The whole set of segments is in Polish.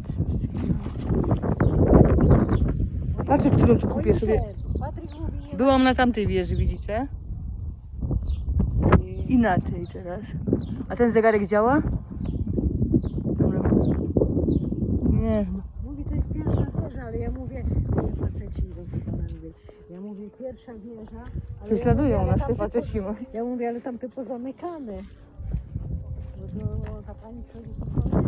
patrzę. Patrzę, którą tu kupię sobie. Nie Byłam na tamtej wieży, widzicie? Inaczej teraz. A ten zegarek działa? Dobra. Nie. Mówi, to jest pierwsza wieża, ale ja mówię, mówię faceci idą za nami. Ja mówię, pierwsza wieża, ale Prześladują ja mówię, ale nas te tamte faceci. poz- Ja mówię, ale tamte pozamykane. No to ta pani chodzi po kolei,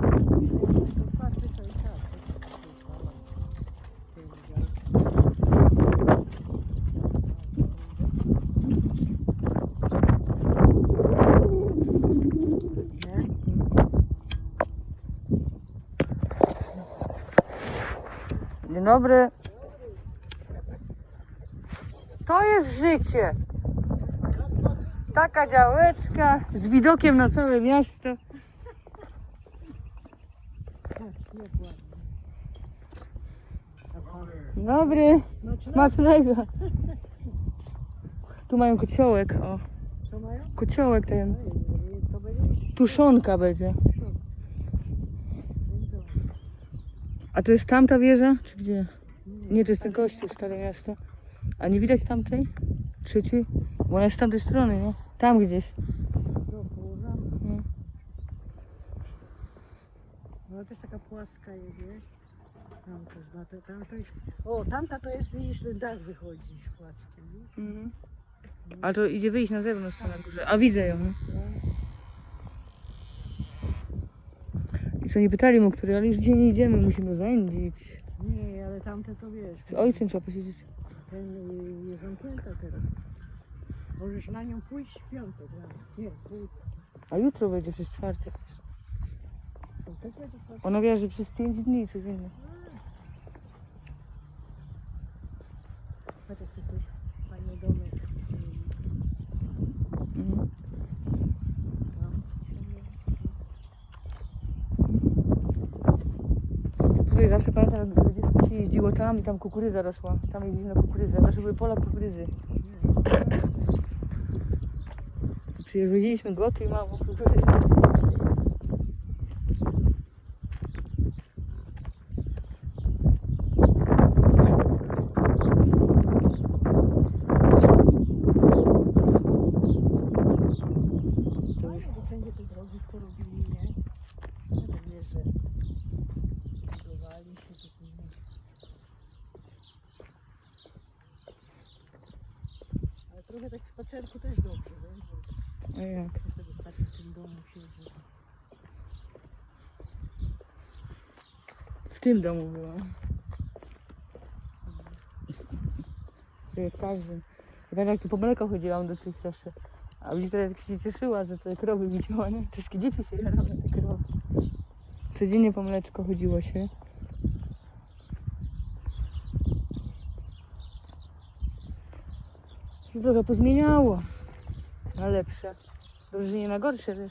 Dzień dobry. To jest życie. Taka działeczka z widokiem na całe miasto. Tak, jak ładnie. Dzień dobry. Smaczne? Smacznego. Tu mają kociołek, o. Mają? Kociołek ten. Tuszonka będzie. A to jest tamta wieża, czy gdzie? Nie, to jest ten kościół, Stare Miasto. A nie widać tamtej? Trzeciej? Bo ona jest z tamtej strony, nie? Tam gdzieś. Do połowa. No. No też taka płaska jest, nie? Tam to jest, tam, tam to jest. O, tamta to jest, widzisz, ten dach wychodzi z płaskiem. widzisz? Mhm. A to idzie wyjść na zewnątrz tam na górze. A widzę ją. no. I co nie pytali mu, który, ale już gdzie nie idziemy, musimy wędzić. Nie, ale tamte to wiesz. Z ojcem trzeba posiedzieć. Ten y, jest zamknięta teraz. Możesz na nią pójść w piątek. no. Nie, pójść. A jutro będzie przez czwartek. To też będzie płaskie. Ona wie, że przez pięć dni coś innego. Chociaż jakiś fajny domek. Mhm. Tutaj zawsze pamiętam, jak dziecko się jeździło tam i tam kukurydza rosła. Tam jeździmy na kukurydzę. Zawsze były pola kukurydzy. Przyjeździliśmy goty i mało kukurydzy. Fajnie, bo wszędzie te drogi porobili, nie? No to wiesz, że budowali się to później. Ale trochę tak spacerku też dobrze, wiesz, A jak? że sobie ostatnio w tym domu siedzi. W tym domu była. Jak w każdym. Ja Pamiętam jak tu po mleko chodziłam do tych zawsze. A Wiktoria tak się cieszyła, że te krowy widziała, nie? Wszystkie dzieci się jarały te krowy. Codziennie po mleczko chodziło się. Się trochę pozmieniało. Na lepsze. Dobrze, że nie na gorsze, ale-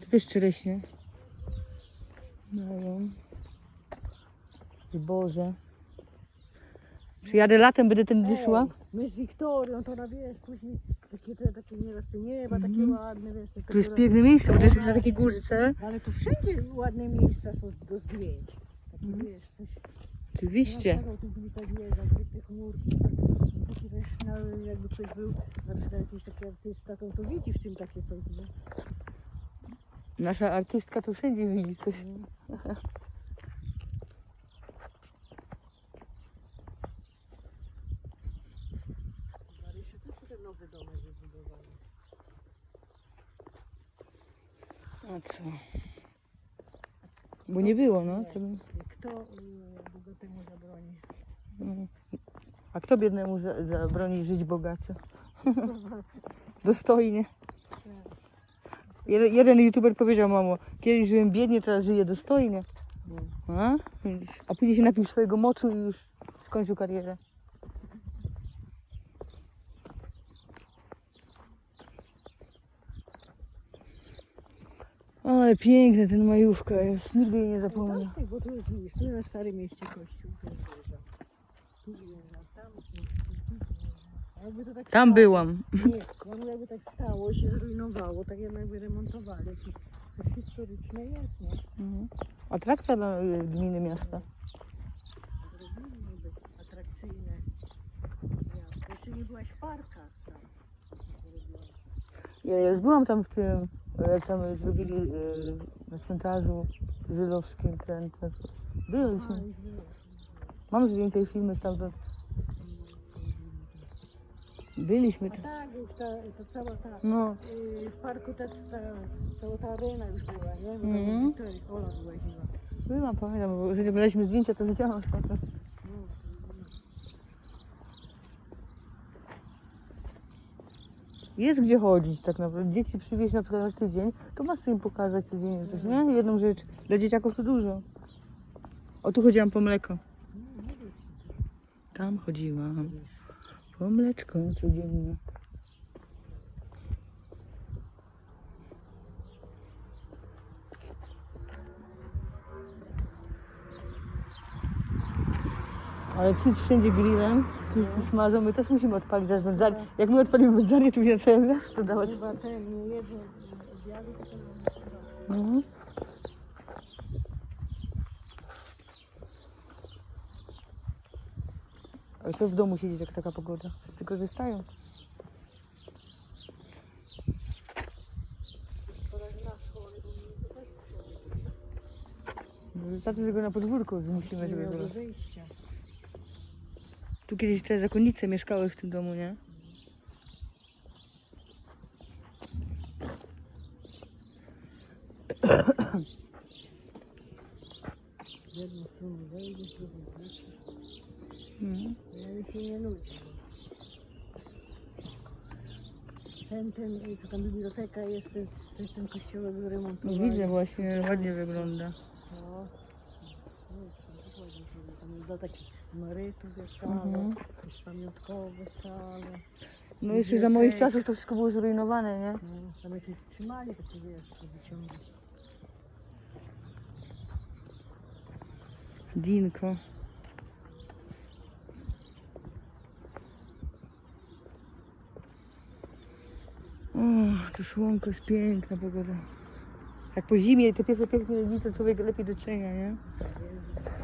To też czereśnie. Mają. Boże. Czy jadę latem, będę tędy szła? My z Wiktorią, to na wiesz, później takie, te, takie nieraz nieba, takie Mhm. ładne, wiesz. te Tu jest piękne miejsce, bo to jest na takiej górce. Ale tu wszędzie ładne miejsca są do zdjęć. Takie Mhm. wiesz, coś. Oczywiście. No, tu byli tak chmurki. Taki wiesz, no, jakby ktoś był, na przykład jakiś taki artysta, to, to widzi w tym takie coś, nie? Nasza artystka tu wszędzie widzi coś. Marysiu, tu się ten nowy domek wybudowali. A co? Bo nie było, no. To... Kto y, bogatemu zabroni? no. A kto biednemu za- zabroni żyć bogato? Dostojnie. Jeden, jeden youtuber powiedział, mamo, kiedyś żyłem biednie, teraz żyję dostojnie. A? A później się napił swojego moczu i już skończył karierę. Ale piękny ten majówka jest, nigdy jej nie zapomnę. Tak, bo tu jest, widzisz, tu na Starym Mieście kościół. tu tam, jakby to tak Tam stało, byłam. Nie, no jakby tak stało się zrujnowało, tak jakby remontowali. Jakieś coś historyczne jest, nie? Mhm. Atrakcja dla y, gminy miasta. Zrobili niby atrakcyjne miasto. Jeszcze nie byłaś w parkach tam. Ja już byłam tam w tym, jak tam zrobili y, na cmentarzu żydowskim ten, ten. Byliśmy. Mam zdjęcia i filmy stamtąd. Byliśmy A tam. tak, już ta, ta cała ta, No, y, w parku ta, ta, cała ta arena już była, nie? Bo Mhm. tam Ola byłam, pamiętam, bo że nie braliśmy zdjęcia, to widziałam stamtąd. No, Jest gdzie chodzić tak naprawdę. Dzieci przywieźć na przykład na tydzień, to masz im pokazać codziennie coś, nie? Jedną rzecz. Dla dzieciaków to dużo. O, tu chodziłam po mleko. Tam chodziłam. Po mleczko codziennie. Ale czuć wszędzie grillem, wszyscy smażą, my też musimy odpalić zaraz wędzarnię. Jak my odpalimy wędzarnię, to będzie całe miasto dawać. Chyba ten nie jedzą obiady, to to Mhm. Ale co w domu siedzieć, jak taka pogoda? Wszyscy korzystają. my to że go na podwórku zmusimy, żeby było. wyjścia. Tu kiedyś te zakonnice mieszkały w tym domu, nie? Z jednej strony wejdzie, z drugiej wróci. Mhm. Ja się nie nudzi. Ten, ten, co tam biblioteka jest, to jest ten kościołek No wyremontowany. widzę właśnie, ładnie wygląda. Ładnie sobie, Tam jest dla takich emerytów jest sala, Mhm. jakieś pamiątkowe sale. No jeszcze za moich czasów to wszystko było zrujnowane, nie? No, tam jakieś trzymali takie wiesz, to wyciągi. Dinko. O, to słonko jest piękna pogoda. Jak po zimie te pierwsze piękne dni to człowiek lepiej docenia, nie?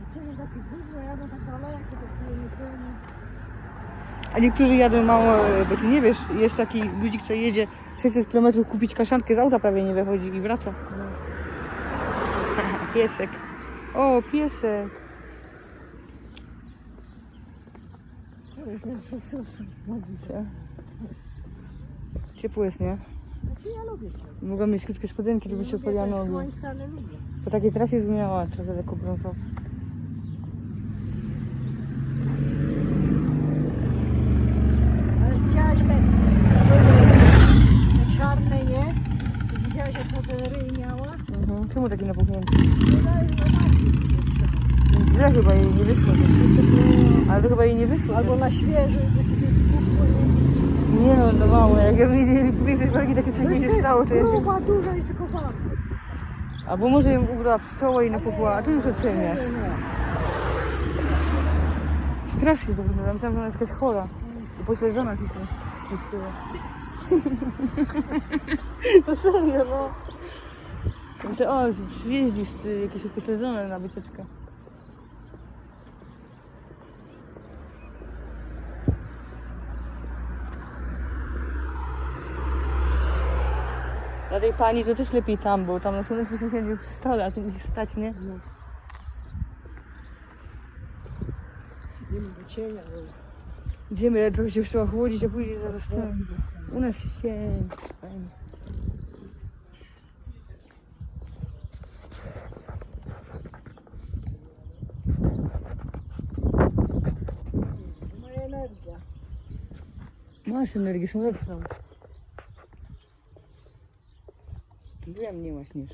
Niektórzy takie długo jadą tak daleko, to takie niepełne. A niektórzy jadą mało, bo ty nie wiesz, jest taki ludzi, kto jedzie 600 km kupić kaszankę z auta prawie nie wychodzi i wraca. No. Piesek. O, piesek. Ciepło jest, nie? Znaczy ja lubię to. Mogła mieć krótkie spodenki, żeby się słońce, ale lubię. Po takiej trasie już miała trochę lekko brązowo. Ale widziałaś te, te czarne, nie? Widziałaś jak ta ten ryj miała? Mhm. Czemu taki napuchnięty? Nie. Źle chyba jej nie wyszło. Ale to chyba jej nie wyszło. Albo na świeży, nie? Nie no, no mało. Jak ja widzieli więcej walki, takie coś mi się stało, to się... Gruba, duża i tylko wam. Albo może ją ubrała w czoło i napuchła, a tu już oceniasz. Strasznie to wygląda. Myślałam, że ona jest jakaś chora. Upośledzona ci się. No serio, no. Myślę, o, przyjeździ z ty, jakieś upośledzone na wycieczkę. Dla tej pani to też lepiej tam, bo tam na słonecznym sąsiedzie w stole, a tu musi stać, nie? No. Nie ma cienia, bo... Idziemy, trochę się już trzeba chłodzić, a później zaraz ten. U nas się. fajnie. Masz energię, są lepszą. Wiem, nie masz niż.